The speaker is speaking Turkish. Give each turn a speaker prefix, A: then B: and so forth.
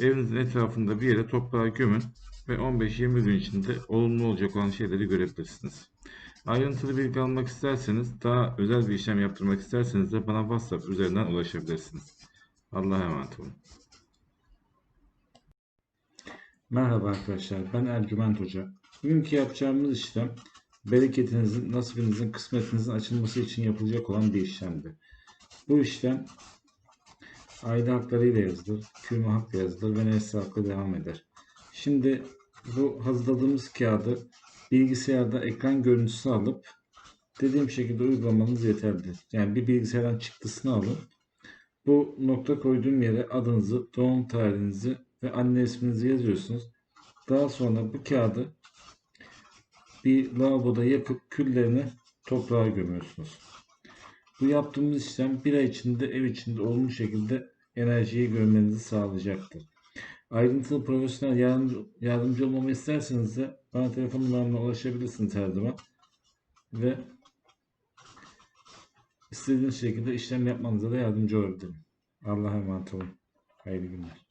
A: Evinizin etrafında bir yere toprağa gömün ve 15-20 gün içinde olumlu olacak olan şeyleri görebilirsiniz. Ayrıntılı bilgi almak isterseniz, daha özel bir işlem yaptırmak isterseniz de bana WhatsApp üzerinden ulaşabilirsiniz. Allah'a emanet olun.
B: Merhaba arkadaşlar, ben Ercüment Hoca. Bugünkü yapacağımız işlem, bereketinizin, nasibinizin, kısmetinizin açılması için yapılacak olan bir işlemdir. Bu işlem aile haklarıyla yazılır, kürme hakla yazılır ve nesli hakla devam eder. Şimdi bu hazırladığımız kağıdı bilgisayarda ekran görüntüsü alıp dediğim şekilde uygulamanız yeterlidir. Yani bir bilgisayardan çıktısını alın. Bu nokta koyduğum yere adınızı, doğum tarihinizi ve anne isminizi yazıyorsunuz. Daha sonra bu kağıdı bir lavaboda yakıp küllerini toprağa gömüyorsunuz. Bu yaptığımız işlem bir ay içinde ev içinde olumlu şekilde enerjiyi görmenizi sağlayacaktır. Ayrıntılı profesyonel yardımcı, yardımcı olmamı isterseniz de bana telefon numaramla ulaşabilirsiniz her zaman. Ve istediğiniz şekilde işlem yapmanıza da yardımcı olabilirim. Allah'a emanet olun. Hayırlı günler.